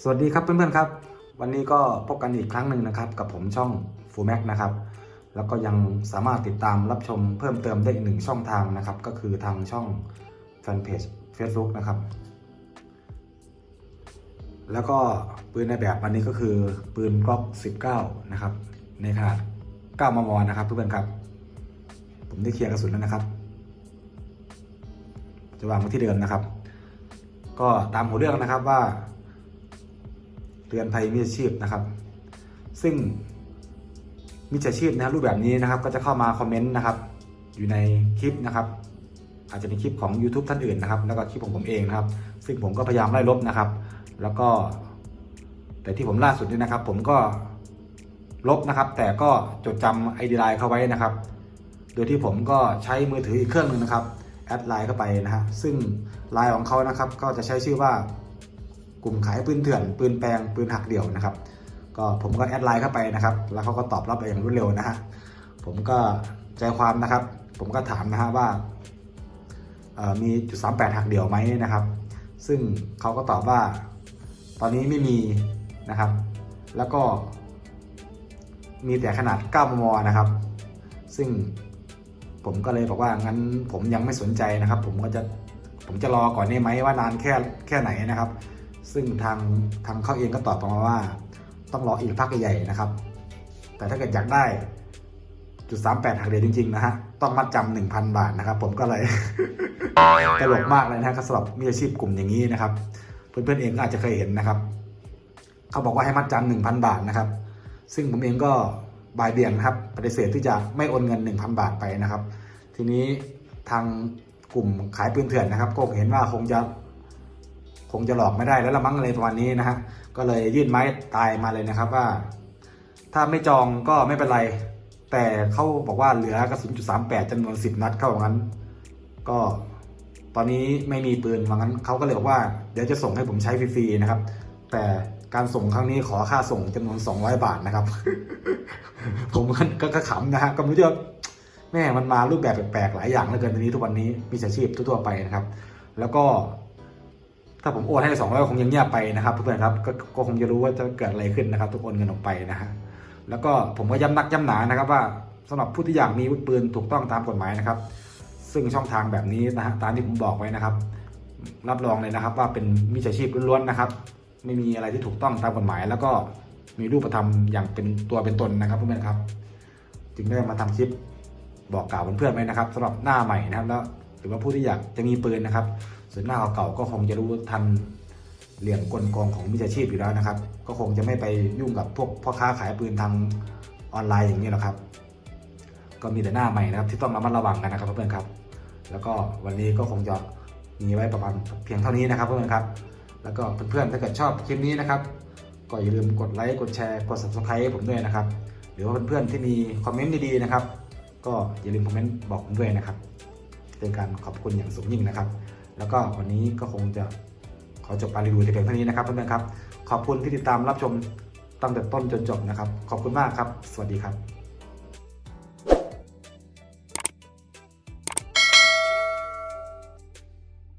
สวัสดีครับเพื่อนๆครับ วันนี้ก็พบกันอีกครั้งหนึ่งนะครับ กับผมช่องฟูแม็กนะครับ แล้วก็ยังสามารถติดตามรับชมเพิ่มเติมได้อีกหนึ่งช่องทางนะครับ ก็คือทางช่องแฟนเพจ Facebook นะครับ แล้วก็ปืนในแบบอันนี้ก็คือปืนกล็อก 19 นะครับ ในขนาด 9 มม นะครับเพื่อนๆครับ ผมได้เคลียร์กระสุนแล้วนะครับจะวางไว้ที่เดิมนะครับ ก็ตามหัวเรื่องนะครับว่า เตือนภัยมิจฉาชีพนะครับ ซึ่งมิจฉาชีพนะครับรูปแบบนี้นะครับ ก็จะเข้ามาคอมเมนต์นะครับ อยู่ในคลิปนะครับ อาจจะเป็นคลิปของ YouTube ท่านอื่นนะครับ แล้วก็คลิปของผมเองนะครับ ซึ่งผมก็พยายามไล่ลบนะครับ แล้วก็ แต่ที่ผมล่าสุดนี่นะครับ ผมก็ลบนะครับ แต่ก็จดจำไอเดียไลน์เข้าไว้นะครับ โดยที่ผมก็ใช้มือถืออีกเครื่องหนึ่งนะครับแอดไลน์เข้าไปนะฮะซึ่งไลน์ของเขานะครับ ก็จะใช้ชื่อว่า กลุ่มขายปืนเถื่อน ปืนแปลง ปืนหักเดี่ยวนะครับ ก็ผมก็แอดไลน์เข้าไปนะครับ แล้วเขาก็ตอบรับไปอย่างรวดเร็วนะฮะ ผมก็ใจความนะครับ ผมก็ถามนะฮะว่ามีจุดสามแปดหักเดี่ยวไหมนะครับ ซึ่งเขาก็ตอบว่า ตอนนี้ไม่มีนะครับ แล้วก็ มีแต่ขนาด 9 มม นะครับ ซึ่งผมก็เลยบอกว่างั้นผมยังไม่สนใจนะครับ ผมก็จะผมจะรอก่อนได้ไหมว่านานแค่แค่ไหนนะครับ ซึ่งทางทางเขาเองก็ตอบมาว่า ต้องรออีกพักใหญ่ๆนะครับ แต่ถ้าเกิดอยากได้จุดสามแปดหักเดียวจริงๆนะฮะต้องมัดจำหนึ่งพันบาทนะครับ ผมก็เลยตลกมากเลยนะฮะสำหรับมีอาชีพกลุ่มอย่างนี้นะครับ เพื่อนๆเองก็อาจจะเคยเห็นนะครับ เขาบอกว่าให้มัดจำหนึ่งพันบาทนะครับ ซึ่งผมเองก็บายเบี่ยงนะครับ ปฏิเสธที่จะไม่โอนเงิน 1,000 บาทไปนะครับ ทีนี้ทางกลุ่มขายปืนเถื่อนนะครับก็เห็นว่าคงจะ คงจะหลอกไม่ได้แล้วละมั้งอะไรประมาณนี้นะฮะก็เลยยื่นไม้ตายมาเลยนะครับว่า ถ้าไม่จองก็ไม่เป็นไร แต่เขาบอกว่าเหลือกระสุนจุดสามแปดจำนวนสิบนัดเข้าอย่างนั้น ก็ตอนนี้ไม่มีปืนว่างั้นเขาก็เลยบอกว่าเดี๋ยวจะส่งให้ผมใช้ฟรีๆนะครับ แต่การส่งครั้งนี้ขอค่าส่งจำนวน 200 บาทนะครับ ผมก็ก็ขำนะฮะก็ไม่รู้จะแม่มันมารูปแบบแปลกๆหลายอย่างเหลือเกินทีนี้ทุกวันนี้มีอาชีพทั่วๆไปนะครับ แล้วก็ ถ้าผมโอนให้สองร้อยคงยังเงียบไปนะครับเพื่อนๆครับก็ก็คงจะรู้ว่าจะเกิดอะไรขึ้นนะครับทุกโอนเงินออกไปนะฮะแล้วก็ผมก็ย้ำนักย้ำหนานะครับว่าสำหรับผู้ที่อยากมีวุธปืนถูกต้องตามกฎหมายนะครับ ซึ่งช่องทางแบบนี้นะฮะตามที่ผมบอกไว้นะครับ รับรองเลยนะครับว่าเป็นมิจฉาชีพล้วนๆนะครับ ไม่มีอะไรที่ถูกต้องตามกฎหมาย แล้วก็มีรูปธรรมอย่างเป็นตัวเป็นตนนะครับเพื่อนๆครับ จึงได้มาทำคลิปบอกกล่าวเพื่อนๆไว้นะครับสำหรับหน้าใหม่นะครับแล้วหรือว่าผู้ที่อยากจะมีปืนนะครับ ส่วนหน้าเก่าก็คงจะรู้ทันเหลี่ยมกลโกงของมิจฉาชีพอยู่แล้วนะครับ ก็คงจะไม่ไปยุ่งกับพวกพ่อค้าขายปืนทางออนไลน์อย่างนี้หรอกครับ ก็มีแต่หน้าใหม่นะครับ ที่ต้องระมัดระวังกันนะครับเพื่อนๆครับ แล้วก็วันนี้ก็คงจะมีไว้ประมาณเพียงเท่านี้นะครับเพื่อนๆครับ แล้วก็เพื่อนๆถ้าเกิดชอบคลิปนี้นะครับ ก็อย่าลืมกดไลค์กดแชร์กด subscribe ให้ผมด้วยนะครับ หรือว่าเพื่อนๆที่มีคอมเมนต์ดีๆนะครับ ก็อย่าลืมคอมเมนต์บอกผมด้วยนะครับเป็นการขอบคุณอย่างสูงยิ่งนะครับ แล้วก็วันนี้ก็คงจะขอจบการรีวิวแต่เพียงเท่านี้นะครับเพื่อนๆครับ ขอบคุณที่ติดตามรับชมตั้งแต่ต้นจนจบนะครับ ขอบคุณมากครับ สวัสดีครับ